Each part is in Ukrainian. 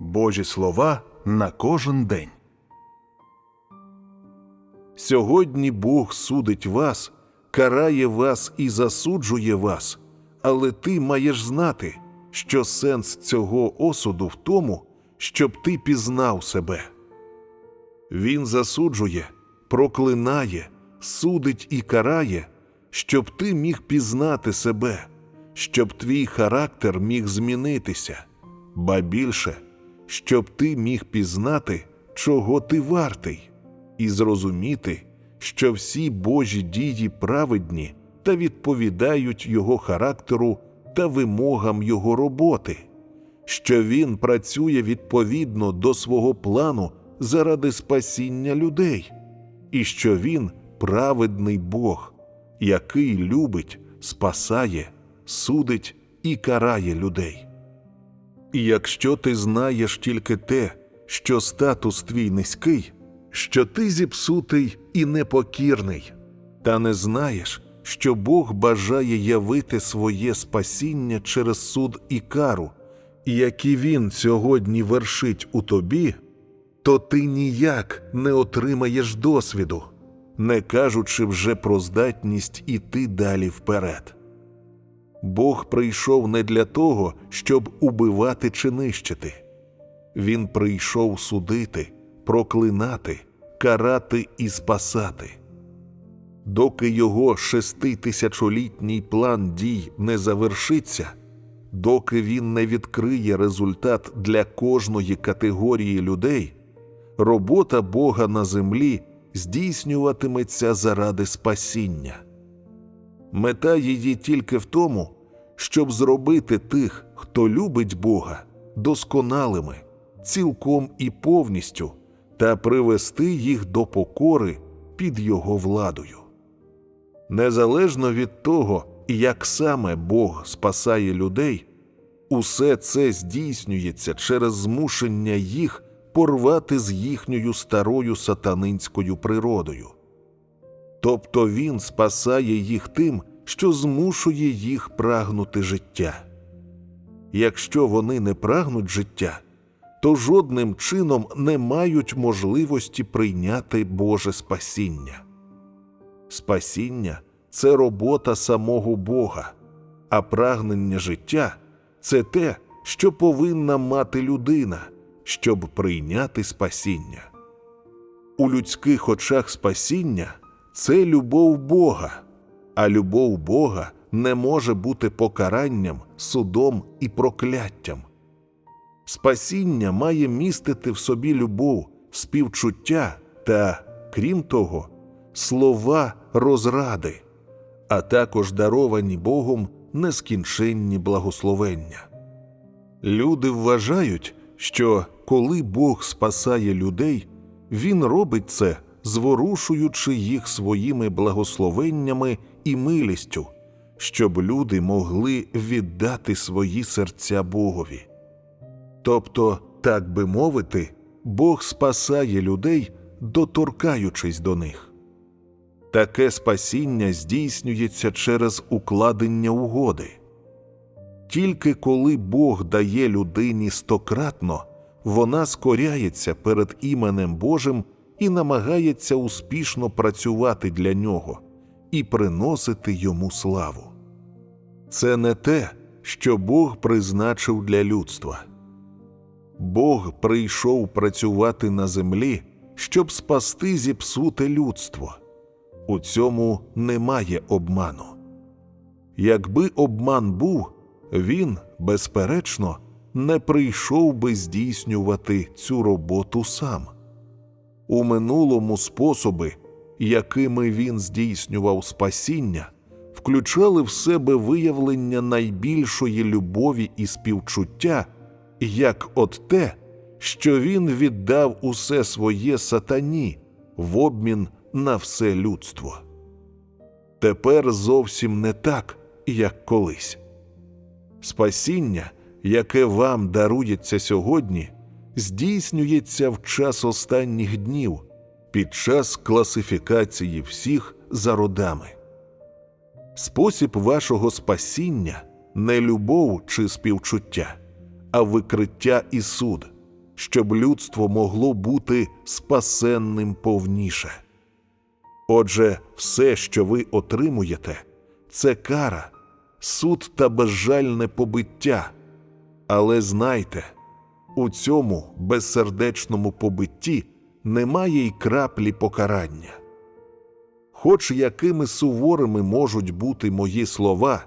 Божі слова на кожен день. Сьогодні Бог судить вас, карає вас і засуджує вас, але ти маєш знати, що сенс цього осуду в тому, щоб ти пізнав себе. Він засуджує, проклинає, судить і карає, щоб ти міг пізнати себе, щоб твій характер міг змінитися, ба більше, щоб ти міг пізнати, чого ти вартий, і зрозуміти, що всі Божі дії праведні та відповідають Його характеру та вимогам Його роботи, що Він працює відповідно до свого плану заради спасіння людей, і що Він праведний Бог, який любить, спасає, судить і карає людей. І якщо ти знаєш тільки те, що статус твій низький, що ти зіпсутий і непокірний, та не знаєш, що Бог бажає явити своє спасіння через суд і кару, які Він сьогодні вершить у тобі, то ти ніяк не отримаєш досвіду, не кажучи вже про здатність іти далі вперед. Бог прийшов не для того, щоб убивати чи нищити. Він прийшов судити, проклинати, карати і спасати. Доки його шеститисячолітній план дій не завершиться, доки він не відкриє результат для кожної категорії людей, робота Бога на землі здійснюватиметься заради спасіння. Мета її тільки в тому, щоб зробити тих, хто любить Бога, досконалими, цілком і повністю, та привести їх до покори під Його владою. Незалежно від того, як саме Бог спасає людей, усе це здійснюється через змушення їх порвати з їхньою старою сатанинською природою. Тобто Він спасає їх тим, що змушує їх прагнути життя. Якщо вони не прагнуть життя, то жодним чином не мають можливості прийняти Боже спасіння. Спасіння це робота самого Бога, а прагнення життя це те, що повинна мати людина, щоб прийняти спасіння. У людських очах спасіння це любов Бога, а любов Бога не може бути покаранням, судом і прокляттям. Спасіння має містити в собі любов, співчуття та, крім того, слова розради, а також даровані Богом нескінченні благословення. Люди вважають, що коли Бог спасає людей, Він робить це, зворушуючи їх своїми благословеннями і милістю, щоб люди могли віддати свої серця Богові. Тобто, так би мовити, Бог спасає людей, доторкаючись до них. Таке спасіння здійснюється через укладення угоди. Тільки коли Бог дає людині стократно, вона скоряється перед іменем Божим і намагається успішно працювати для нього і приносити йому славу. Це не те, що Бог призначив для людства. Бог прийшов працювати на землі, щоб спасти зіпсуте людство. У цьому немає обману. Якби обман був, він, безперечно, не прийшов би здійснювати цю роботу сам. У минулому способи, якими він здійснював спасіння, включали в себе виявлення найбільшої любові і співчуття, як от те, що він віддав усе своє сатані в обмін на все людство. Тепер зовсім не так, як колись. Спасіння, яке вам дарується сьогодні, здійснюється в час останніх днів під час класифікації всіх за родами. Спосіб вашого спасіння не любов чи співчуття, а викриття і суд, щоб людство могло бути спасенним повніше. Отже, все, що ви отримуєте, це кара, суд та безжальне побиття. Але знайте, у цьому безсердечному побитті немає й краплі покарання. Хоч якими суворими можуть бути мої слова,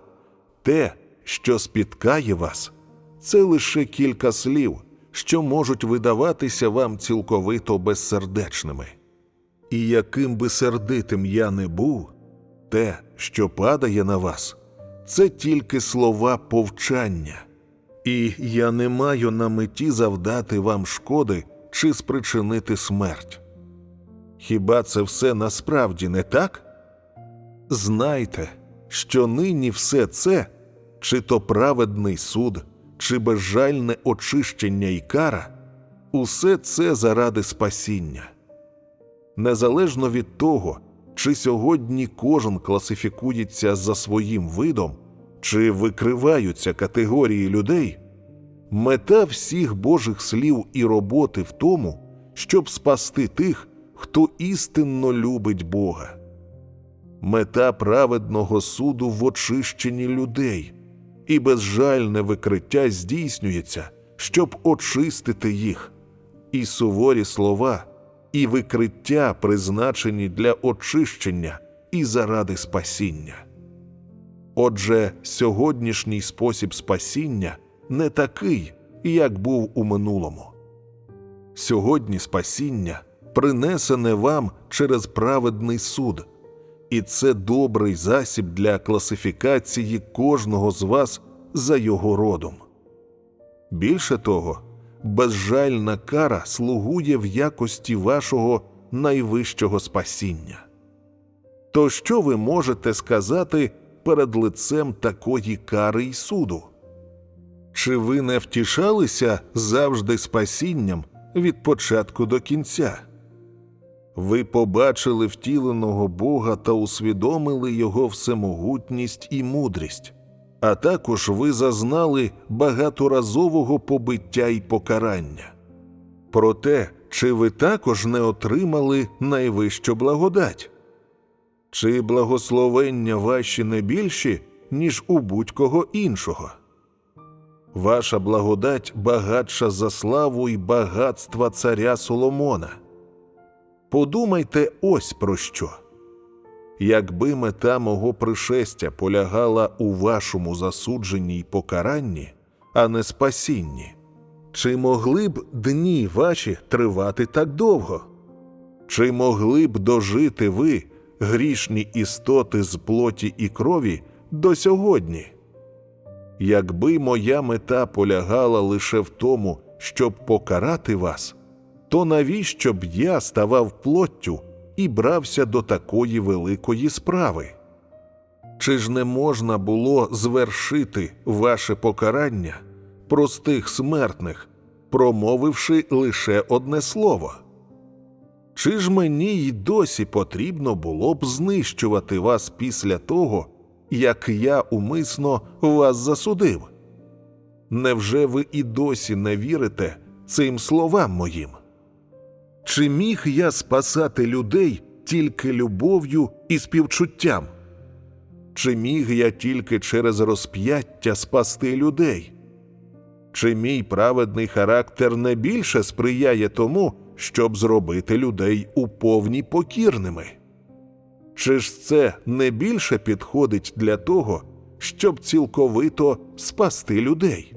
те, що спіткає вас, це лише кілька слів, що можуть видаватися вам цілковито безсердечними. І яким би сердитим я не був, те, що падає на вас, це тільки слова повчання, і я не маю на меті завдати вам шкоди чи спричинити смерть. Хіба це все насправді не так? Знайте, що нині все це, чи то праведний суд, чи безжальне очищення і кара, усе це заради спасіння. Незалежно від того, чи сьогодні кожен класифікується за своїм видом, чи викриваються категорії людей, мета всіх Божих слів і роботи в тому, щоб спасти тих, хто істинно любить Бога. Мета праведного суду в очищенні людей, і безжальне викриття здійснюється, щоб очистити їх, і суворі слова, і викриття призначені для очищення і заради спасіння. Отже, сьогоднішній спосіб спасіння не такий, як був у минулому. Сьогодні спасіння принесене вам через праведний суд, і це добрий засіб для класифікації кожного з вас за його родом. Більше того, безжальна кара слугує в якості вашого найвищого спасіння. То що ви можете сказати перед лицем такої кари й суду? Чи ви не втішалися завжди спасінням від початку до кінця? Ви побачили втіленого Бога та усвідомили Його всемогутність і мудрість, а також ви зазнали багаторазового побиття і покарання. Проте, чи ви також не отримали найвищу благодать? Чи благословення ваші не більші, ніж у будь-кого іншого? Ваша благодать багатша за славу і багатства царя Соломона. Подумайте ось про що. Якби мета мого пришестя полягала у вашому засудженні й покаранні, а не спасінні, чи могли б дні ваші тривати так довго? Чи могли б дожити ви, грішні істоти з плоті і крові, до сьогодні? Якби моя мета полягала лише в тому, щоб покарати вас, то навіщо б я ставав плоттю і брався до такої великої справи? Чи ж не можна було звершити ваше покарання простих смертних, промовивши лише одне слово? Чи ж мені й досі потрібно було б знищувати вас після того, як я умисно вас засудив? Невже ви і досі не вірите цим словам моїм? Чи міг я спасати людей тільки любов'ю і співчуттям? Чи міг я тільки через розп'яття спасти людей? Чи мій праведний характер не більше сприяє тому, щоб зробити людей уповні покірними? Чи ж це не більше підходить для того, щоб цілковито спасти людей?